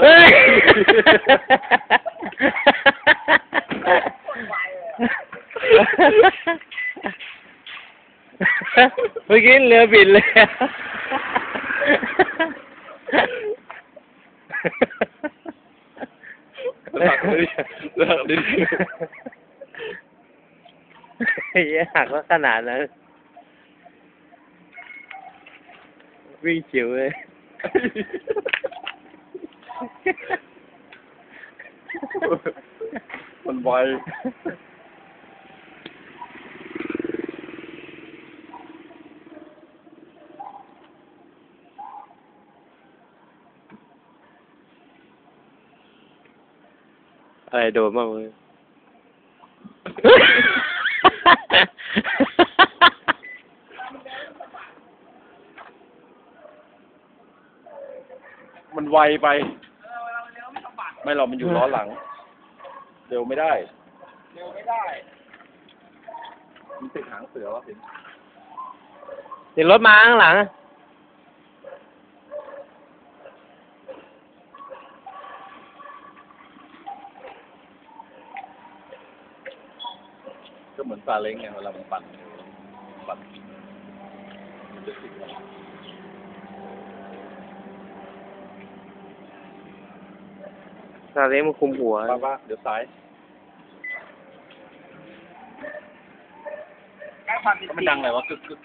เฮ้ย เมื่อกี้เรือบินเลยอะหลักเลยหลักเลยไอ้เหี้ยหักว่าขนาดนั้น วิ่งจิ๋วเลย มันไวอะไรโดนบ้างมึงมันไวไป ไม่หรอกมันอยู่ล้อหลัง เร็วไม่ได้ เร็วไม่ได้ มันติดหางเสือวะเห็นเห็นรถมาข้างหลังอะก็เหมือนซาเล้งไงเวลามันปั่นปั่นมันจะติด ซาเล้งมันคุมหัว ป้าป้าเดี๋ยวซ้ายก็มันดังเลยวะกึกกึก